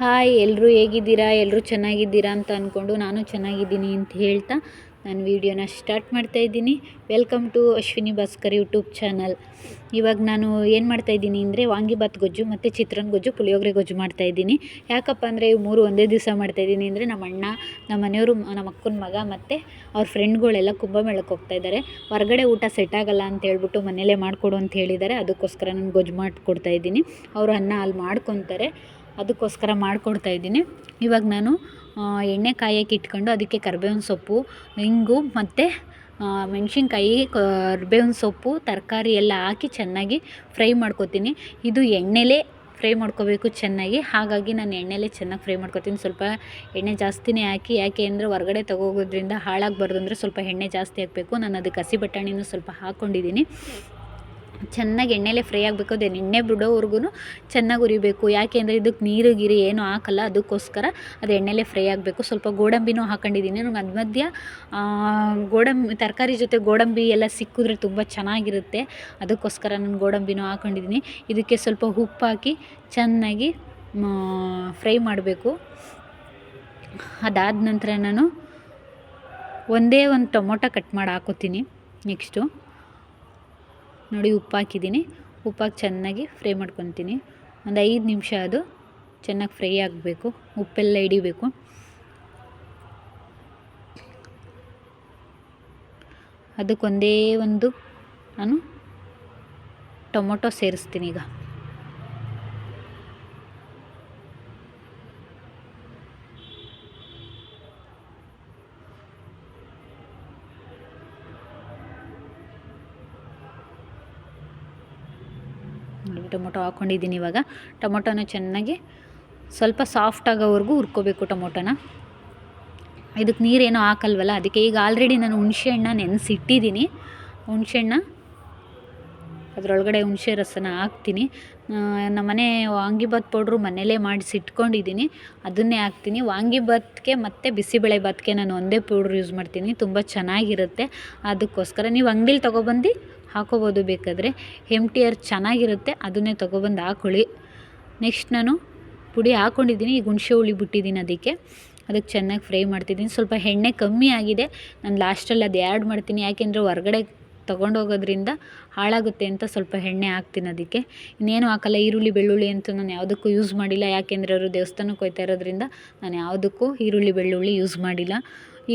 Hi ಎಲ್ಲರೂ ಹೇಗಿದ್ದೀರಾ? ಎಲ್ಲರೂ ಚೆನ್ನಾಗಿದ್ದೀರಾ ಅಂತ ಅಂದ್ಕೊಂಡು ನಾನು ಚೆನ್ನಾಗಿದ್ದೀನಿ ಅಂತ ಹೇಳ್ತಾ ನಾನು ವೀಡಿಯೋನ ಸ್ಟಾರ್ಟ್ ಮಾಡ್ತಾ ಇದ್ದೀನಿ. Welcome to Ashwini Bhaskar YouTube channel ಇವಾಗ ನಾನು ಏನು ಮಾಡ್ತಾಯಿದ್ದೀನಿ ಅಂದರೆ ವಾಂಗಿಭಾತ್ ಗೊಜ್ಜು ಮತ್ತು ಚಿತ್ರಾನ್ನ ಗೊಜ್ಜು, ಪುಳಿಯೋಗರೆ ಗೊಜ್ಜು ಮಾಡ್ತಾಯಿದ್ದೀನಿ ಯಾಕಪ್ಪ ಅಂದರೆ ಇವು ಮೂರು ಒಂದೇ ದಿವಸ ಮಾಡ್ತಾಯಿದ್ದೀನಿ ಅಂದರೆ ನಮ್ಮ ಅಣ್ಣ, ನಮ್ಮ ಮನೆಯವರು, ನಮ್ಮ ಅಕ್ಕನ ಮಗ ಮತ್ತು ಅವ್ರ ಫ್ರೆಂಡ್ಗಳೆಲ್ಲ ಕುಂಭಮೇಳಕ್ಕೆ ಹೋಗ್ತಾ ಇದ್ದಾರೆ. ಹೊರಗಡೆ ಊಟ ಸೆಟ್ ಆಗಲ್ಲ ಅಂತ ಹೇಳ್ಬಿಟ್ಟು ಮನೇಲೇ ಮಾಡಿಕೊಡು ಅಂತ ಹೇಳಿದ್ದಾರೆ. ಅದಕ್ಕೋಸ್ಕರ ನಾನು ಗೊಜ್ಜು ಮಾಡಿಕೊಡ್ತಾ ಇದ್ದೀನಿ. ಅವರು ಅನ್ನ ಅಲ್ಲಿ ಮಾಡ್ಕೊತಾರೆ. ಅದಕ್ಕೋಸ್ಕರ ಮಾಡಿಕೊಡ್ತಾ ಇದ್ದೀನಿ. ಇವಾಗ ನಾನು ಎಣ್ಣೆ ಕಾಯಕ್ಕೆ ಇಟ್ಕೊಂಡು ಅದಕ್ಕೆ ಕರ್ಬೇವಿನ ಸೊಪ್ಪು, ಇಂಗು ಮತ್ತು ಮೆಣಸಿನ್ಕಾಯಿ, ಕರ್ಬೇವಿನ ಸೊಪ್ಪು, ತರಕಾರಿ ಎಲ್ಲ ಹಾಕಿ ಚೆನ್ನಾಗಿ ಫ್ರೈ ಮಾಡ್ಕೊತೀನಿ. ಇದು ಎಣ್ಣೆಲೇ ಫ್ರೈ ಮಾಡ್ಕೋಬೇಕು ಚೆನ್ನಾಗಿ. ಹಾಗಾಗಿ ನಾನು ಎಣ್ಣೆಲೇ ಚೆನ್ನಾಗಿ ಫ್ರೈ ಮಾಡ್ಕೊತೀನಿ. ಸ್ವಲ್ಪ ಎಣ್ಣೆ ಜಾಸ್ತಿನೇ ಹಾಕಿ, ಯಾಕೆ ಅಂದರೆ ಹೊರಗಡೆ ತಗೋಗೋದ್ರಿಂದ ಹಾಳಾಗಬಾರ್ದು ಅಂದರೆ ಸ್ವಲ್ಪ ಎಣ್ಣೆ ಜಾಸ್ತಿ ಹಾಕಬೇಕು. ನಾನು ಅದಕ್ಕೆ ಹಸಿ ಬಟಾಣಿನೂ ಸ್ವಲ್ಪ ಹಾಕ್ಕೊಂಡಿದ್ದೀನಿ ಚೆನ್ನಾಗಿ ಎಣ್ಣೆಲೇ ಫ್ರೈ ಆಗಬೇಕು ಅದೇ ಎಣ್ಣೆ ಬಿಡೋವರೆಗೂ ಚೆನ್ನಾಗಿ ಉರಿಬೇಕು. ಯಾಕೆ ಅಂದರೆ ಇದಕ್ಕೆ ನೀರು, ಗಿರಿ ಏನೂ ಹಾಕಲ್ಲ, ಅದಕ್ಕೋಸ್ಕರ ಅದು ಎಣ್ಣೆಲೆ ಫ್ರೈ ಆಗಬೇಕು. ಸ್ವಲ್ಪ ಗೋಡಂಬಿನೂ ಹಾಕೊಂಡಿದ್ದೀನಿ. ಮಧ್ಯ ಮಧ್ಯ ಗೋಡಂಬಿ, ತರಕಾರಿ ಜೊತೆ ಗೋಡಂಬಿ ಎಲ್ಲ ಸಿಕ್ಕಿದ್ರೆ ತುಂಬ ಚೆನ್ನಾಗಿರುತ್ತೆ. ಅದಕ್ಕೋಸ್ಕರ ನಾನು ಗೋಡಂಬಿನೂ ಹಾಕೊಂಡಿದ್ದೀನಿ. ಇದಕ್ಕೆ ಸ್ವಲ್ಪ ಉಪ್ಪು ಹಾಕಿ ಚೆನ್ನಾಗಿ ಫ್ರೈ ಮಾಡಬೇಕು. ಅದಾದ ನಂತರ ನಾನು ಒಂದೇ ಒಂದು ಟೊಮೊಟೊ ಕಟ್ ಮಾಡಿ ಹಾಕೋತೀನಿ ನೆಕ್ಸ್ಟು. ನೋಡಿ ಉಪ್ಪು ಹಾಕಿದ್ದೀನಿ. ಉಪ್ಪಾಕಿ ಚೆನ್ನಾಗಿ ಫ್ರೈ ಮಾಡ್ಕೊತೀನಿ. ಒಂದು ಐದು ನಿಮಿಷ ಅದು ಚೆನ್ನಾಗಿ ಫ್ರೈ ಆಗಬೇಕು. ಉಪ್ಪೆಲ್ಲ ಹಿಡಿಬೇಕು. ಅದಕ್ಕೊಂದೇ ಒಂದು ನಾನು ಟೊಮೊಟೊ ಸೇರಿಸ್ತೀನಿ ಈಗ. ಟೊಮೊಟೊ ಹಾಕ್ಕೊಂಡಿದ್ದೀನಿ ಇವಾಗ. ಟೊಮೊಟೊನ ಚೆನ್ನಾಗಿ ಸ್ವಲ್ಪ ಸಾಫ್ಟ್ ಆಗೋವರೆಗೂ ಹುರ್ಕೋಬೇಕು ಟೊಮೊಟೊನ. ಇದಕ್ಕೆ ನೀರೇನೋ ಹಾಕಲ್ವಲ್ಲ? ಅದಕ್ಕೆ ಈಗ ಆಲ್ರೆಡಿ ನಾನು ಹುಣಸೆ ಹಣ್ಣ ನೆನೆಸಿಟ್ಟಿದ್ದೀನಿ. ಹುಣಸೆಹಣ್ಣ ಅದರೊಳಗಡೆ ಹುಣಸೆ ರಸನ ಹಾಕ್ತೀನಿ. ನಮ್ಮನೆ ವಾಂಗಿಭಾತ್ ಪೌಡ್ರು ಮನೇಲೇ ಮಾಡಿಸಿಟ್ಕೊಂಡಿದ್ದೀನಿ. ಅದನ್ನೇ ಹಾಕ್ತೀನಿ. ವಾಂಗಿಭಾತ್ಗೆ ಮತ್ತು ಬಿಸಿಬೇಳೆಭಾತ್ಗೆ ನಾನು ಒಂದೇ ಪೌಡ್ರ್ ಯೂಸ್ ಮಾಡ್ತೀನಿ. ತುಂಬ ಚೆನ್ನಾಗಿರುತ್ತೆ. ಅದಕ್ಕೋಸ್ಕರ ನೀವು ಅಂಗಡಿಲಿ ತೊಗೊಬಂದು ಹಾಕೋಬೋದು ಬೇಕಾದರೆ. ಆರ್ ಚೆನ್ನಾಗಿರುತ್ತೆ, ಅದನ್ನೇ ತೊಗೊಬಂದು ಹಾಕೊಳ್ಳಿ. ನೆಕ್ಸ್ಟ್ ನಾನು ಪುಡಿ ಹಾಕ್ಕೊಂಡಿದ್ದೀನಿ ಈಗ ಹುಣಸೆ ಹುಳಿ ಬಿಟ್ಟಿದ್ದೀನಿ ಅದಕ್ಕೆ. ಅದಕ್ಕೆ ಚೆನ್ನಾಗಿ ಫ್ರೈ ಮಾಡ್ತಿದ್ದೀನಿ. ಸ್ವಲ್ಪ ಎಣ್ಣೆ ಕಮ್ಮಿ ಆಗಿದೆ, ನಾನು ಲಾಸ್ಟಲ್ಲಿ ಅದು ಆ್ಯಡ್ ಮಾಡ್ತೀನಿ. ಯಾಕೆಂದರೆ ಹೊರ್ಗಡೆ ತೊಗೊಂಡೋಗೋದ್ರಿಂದ ಹಾಳಾಗುತ್ತೆ ಅಂತ ಸ್ವಲ್ಪ ಎಣ್ಣೆ ಹಾಕ್ತೀನಿ ಅದಕ್ಕೆ. ಇನ್ನೇನು ಹಾಕಲ್ಲ, ಈರುಳ್ಳಿ, ಬೆಳ್ಳುಳ್ಳಿ ಅಂತೂ ನಾನು ಯಾವುದಕ್ಕೂ ಯೂಸ್ ಮಾಡಿಲ್ಲ. ಯಾಕೆಂದರೆ ಅವರು ದೇವಸ್ಥಾನಕ್ಕೆ ಹೋಯ್ತಾ ಇರೋದ್ರಿಂದ ನಾನು ಯಾವುದಕ್ಕೂ ಈರುಳ್ಳಿ, ಬೆಳ್ಳುಳ್ಳಿ ಯೂಸ್ ಮಾಡಿಲ್ಲ.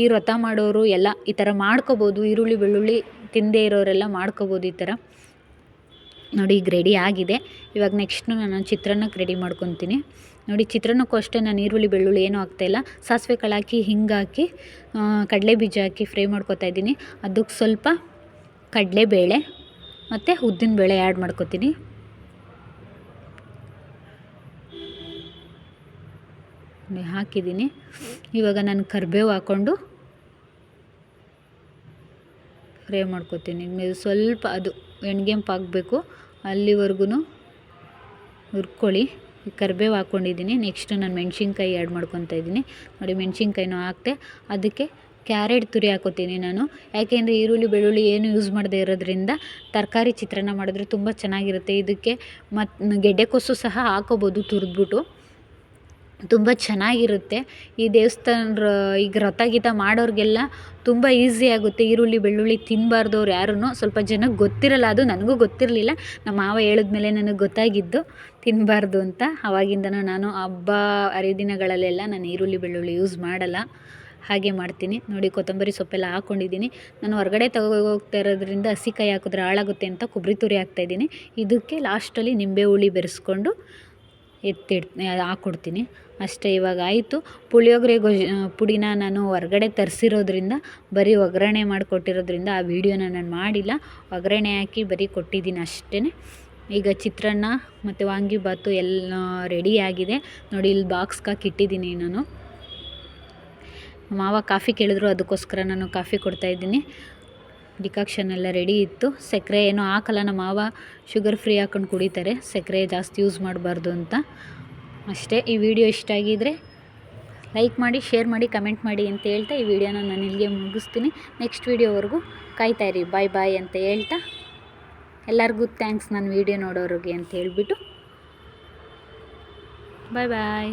ಈ ವ್ರತ ಮಾಡೋರು ಎಲ್ಲ ಈ ಥರ ಮಾಡ್ಕೋಬೋದು, ಈರುಳ್ಳಿ, ಬೆಳ್ಳುಳ್ಳಿ ತಿನ್ನದೇ ಇರೋರೆಲ್ಲ ಮಾಡ್ಕೋಬೋದು ಈ ಥರ. ನೋಡಿ, ಈಗ ರೆಡಿ ಆಗಿದೆ. ಇವಾಗ ನೆಕ್ಸ್ಟ್ ನಾನು ಚಿತ್ರಾನ್ನಕ್ಕೆ ರೆಡಿ ಮಾಡ್ಕೊತೀನಿ. ನೋಡಿ, ಚಿತ್ರಾನ್ನಕ್ಕೂ ಅಷ್ಟೇ ನಾನು ಈರುಳ್ಳಿ, ಬೆಳ್ಳುಳ್ಳಿ ಏನೂ ಆಗ್ತಾಯಿಲ್ಲ ಸಾಸಿವೆ ಕಾಳು ಹಾಕಿ ಹಿಂಗೆ ಹಾಕಿ ಕಡಲೆ ಬೀಜ ಹಾಕಿ ಫ್ರೈ ಮಾಡ್ಕೊತಾ ಇದ್ದೀನಿ. ಅದಕ್ಕೆ ಸ್ವಲ್ಪ ಕಡಲೆಬೇಳೆ ಮತ್ತು ಉದ್ದಿನ ಬೇಳೆ ಆ್ಯಡ್ ಮಾಡ್ಕೊತೀನಿ. ಹಾಕಿದ್ದೀನಿ. ಇವಾಗ ನಾನು ಕರಿಬೇವು ಹಾಕ್ಕೊಂಡು ಫ್ರೈ ಮಾಡ್ಕೊತೀನಿ. ಸ್ವಲ್ಪ ಅದು ಎಣ್ಗೆಂಪು ಆಗಬೇಕು ಅಲ್ಲಿವರೆಗೂ ಹುರ್ಕೊಳ್ಳಿ. ಕರಿಬೇವು ಹಾಕ್ಕೊಂಡಿದ್ದೀನಿ. ನೆಕ್ಸ್ಟ್ ನಾನು ಮೆಣಸಿನ್ಕಾಯಿ ಆ್ಯಡ್ ಮಾಡ್ಕೊತಾ ಇದ್ದೀನಿ. ನೋಡಿ ಮೆಣಸಿನ್ಕಾಯಿನೂ ಹಾಕ್ತೆ ಅದಕ್ಕೆ ಕ್ಯಾರೆಟ್ ತುರಿ ಹಾಕೋತೀನಿ ನಾನು. ಯಾಕೆಂದರೆ ಈರುಳ್ಳಿ, ಬೆಳ್ಳುಳ್ಳಿ ಏನು ಯೂಸ್ ಮಾಡದೇ ಇರೋದ್ರಿಂದ ತರಕಾರಿ ಚಿತ್ರಾನ್ನ ಮಾಡಿದ್ರೆ ತುಂಬ ಚೆನ್ನಾಗಿರುತ್ತೆ. ಇದಕ್ಕೆ ಮತ್ತು ಗೆಡ್ಡೆಕೋಸು ಸಹ ಹಾಕೋಬೋದು ತುರಿದ್ಬಿಟ್ಟು. ತುಂಬ ಚೆನ್ನಾಗಿರುತ್ತೆ. ಈ ದೇವಸ್ಥಾನ ಈಗ ರಥ ಗೀತ ಮಾಡೋರಿಗೆಲ್ಲ ತುಂಬ ಈಸಿ ಆಗುತ್ತೆ. ಈರುಳ್ಳಿ, ಬೆಳ್ಳುಳ್ಳಿ ತಿನ್ನಬಾರ್ದವ್ರು ಯಾರೂ ಸ್ವಲ್ಪ ಜನಕ್ಕೆ ಗೊತ್ತಿರಲ್ಲ, ಅದು ನನಗೂ ಗೊತ್ತಿರಲಿಲ್ಲ. ನಮ್ಮ ಮಾವ ಹೇಳಿದ್ಮೇಲೆ ನನಗೆ ಗೊತ್ತಾಗಿದ್ದು ತಿನ್ನಬಾರ್ದು ಅಂತ. ಆವಾಗಿಂದನೂ ನಾನು ಹಬ್ಬ ಹರಿದಿನಗಳಲ್ಲೆಲ್ಲ ನಾನು ಈರುಳ್ಳಿ, ಬೆಳ್ಳುಳ್ಳಿ ಯೂಸ್ ಮಾಡಲ್ಲ. ಹಾಗೆ ಮಾಡ್ತೀನಿ. ನೋಡಿ, ಕೊತ್ತಂಬರಿ ಸೊಪ್ಪೆಲ್ಲ ಹಾಕ್ಕೊಂಡಿದ್ದೀನಿ ನಾನು ಹೊರಗಡೆ ತಗೋ ಹೋಗ್ತಾ ಇರೋದ್ರಿಂದ ಕೈ ಹಾಕಿದ್ರೆ ಹಾಳಾಗುತ್ತೆ ಅಂತ ಕೊಬ್ಬರಿ ತುರಿ ಹಾಕ್ತಾಯಿದ್ದೀನಿ ಇದಕ್ಕೆ ಲಾಸ್ಟಲ್ಲಿ ನಿಂಬೆ ಹುಳಿ ಬೆರೆಸ್ಕೊಂಡು ಎತ್ತಿಡ್ ಹಾಕ್ಕೊಡ್ತೀನಿ ಅಷ್ಟೇ ಇವಾಗ ಆಯಿತು. ಪುಳಿಯೋಗರೆ ಗೊಜ್ ಪುಡಿನ ನಾನು ಹೊರ್ಗಡೆ ತರಿಸಿರೋದ್ರಿಂದ, ಬರೀ ಒಗ್ಗರಣೆ ಮಾಡಿಕೊಟ್ಟಿರೋದ್ರಿಂದ ಆ ವೀಡಿಯೋನ ನಾನು ಮಾಡಿಲ್ಲ. ಒಗ್ಗರಣೆ ಹಾಕಿ ಬರೀ ಕೊಟ್ಟಿದ್ದೀನಿ ಅಷ್ಟೇ ಈಗ ಚಿತ್ರಾನ್ನ ಮತ್ತು ವಾಂಗಿಭಾತು ಎಲ್ಲ ರೆಡಿಯಾಗಿದೆ ನೋಡಿ ಇಲ್ಲಿ ಬಾಕ್ಸ್ ಹಾಕಿ ಇಟ್ಟಿದ್ದೀನಿ ನಾನು. ಮಾವ ಕಾಫಿ ಕೇಳಿದ್ರು, ಅದಕ್ಕೋಸ್ಕರ ನಾನು ಕಾಫಿ ಕೊಡ್ತಾಯಿದ್ದೀನಿ ಡಿಕಾಕ್ಷನ್ ಎಲ್ಲ ರೆಡಿ ಇತ್ತು. ಸಕ್ಕರೆ ಏನು ಹಾಕಲ್ಲ, ನಮ್ಮ ಮಾವ ಶುಗರ್ ಫ್ರೀ ಹಾಕೊಂಡು ಕುಡಿತಾರೆ. ಸಕ್ಕರೆ ಜಾಸ್ತಿ ಯೂಸ್ ಮಾಡಬಾರ್ದು ಅಂತ. ಅಷ್ಟೇ, ಈ ವಿಡಿಯೋ ಇಷ್ಟ ಆಗಿದ್ದರೆ ಲೈಕ್ ಮಾಡಿ ಶೇರ್ ಮಾಡಿ ಕಮೆಂಟ್ ಮಾಡಿ ಅಂತ ಹೇಳ್ತಾ ಈ ವಿಡಿಯೋನ ನಾನು ಇಲ್ಲಿಗೆ ಮುಗಿಸ್ತೀನಿ. ನೆಕ್ಸ್ಟ್ ವೀಡಿಯೋವರೆಗೂ ಕಾಯ್ತಾಯಿರಿ ಬಾಯ್ ಬಾಯ್ ಅಂತ ಹೇಳ್ತಾ ಎಲ್ಲರಿಗೂ ಥ್ಯಾಂಕ್ಸ್ ನಾನು ವೀಡಿಯೋ ನೋಡೋರಿಗೆ ಅಂತ ಹೇಳಿಬಿಟ್ಟು. ಬಾಯ್ ಬಾಯ್